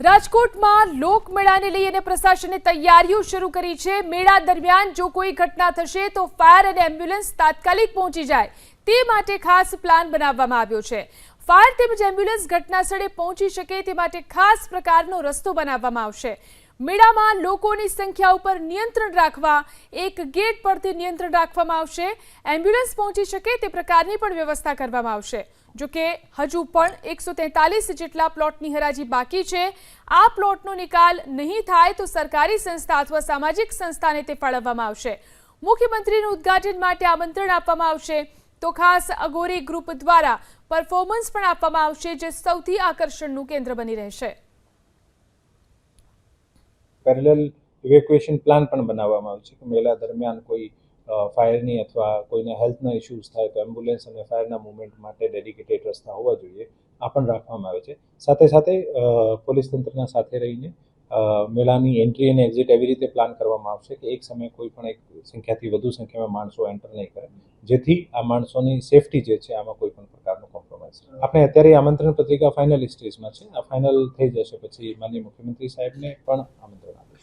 રાજકોટમાં લોકમેળાને લઈ અને પ્રશાસને તૈયારીઓ શરૂ કરી છે. મેળા દરમિયાન જો કોઈ ઘટના થશે તો ફાયર અને એમ્બ્યુલન્સ તાત્કાલિક પહોંચી જાય. તે માટે ખાસ પ્લાન બનાવવામાં આવ્યો છે. ફાયર તેમજ એમ્બ્યુલન્સ ઘટના સ્થળે પહોંચી શકે તે માટે ખાસ પ્રકારનો રસ્તો બનાવવામાં આવશે. મેળામાં લોકોની સંખ્યા ઉપર નિયંત્રણ રાખવા, એક ગેટ પરથી નિયંત્રણ રાખવામાં આવશે. એમ્બ્યુલન્સ પહોંચી શકે તે પ્રકારની પણ વ્યવસ્થા કરવામાં આવશે. જો કે, હજુ પણ એકસો જેટલા પ્લોટની હરાજી બાકી છે. આ પ્લોટનો નિકાલ નહીં થાય તો સરકારી સંસ્થા અથવા સામાજિક સંસ્થાને તે ફાળવવામાં આવશે. મુખ્યમંત્રીનું ઉદ્ઘાટન માટે આમંત્રણ આપવામાં આવશે. તો ખાસ અગોરી ગ્રુપ દ્વારા પરફોર્મન્સ પણ આપવામાં આવશે, જે સૌથી આકર્ષણનું કેન્દ્ર બની રહેશે. પેરેલલ ઇવેક્યુએશન પ્લાન પણ બનાવવામાં આવ્યો છે કે મેળા દરમિયાન કોઈ ફાયરની અથવા કોઈને હેલ્થના ઇશ્યુઝ થાય તો એમ્બ્યુલન્સ અને ફાયરના મુવમેન્ટ માટે ડેડિકેટેડ રસ્તા હોવા જોઈએ. આ પણ રાખવામાં આવે છે. સાથે સાથે પોલીસ તંત્રના સાથે રહીને મેળાની એન્ટ્રી અને એક્ઝિટ એવી રીતે પ્લાન કરવામાં આવશે કે એક સમયે કોઈ પણ એક સંખ્યાથી વધુ સંખ્યામાં માણસો એન્ટર નહીં કરે. જેથી આ માણસોની સેફટી જે છે આમાં કોઈ પણ પ્રકારનો કોમ્પ્રોમાઇઝ આપણે અત્યારે આમંત્રણ પત્રિકા ફાઇનલ સ્ટેજમાં છે. આ ફાઇનલ થઈ જશે. પછી માનનીય મુખ્યમંત્રી સાહેબને પણ આમંત્રણ આપીશું.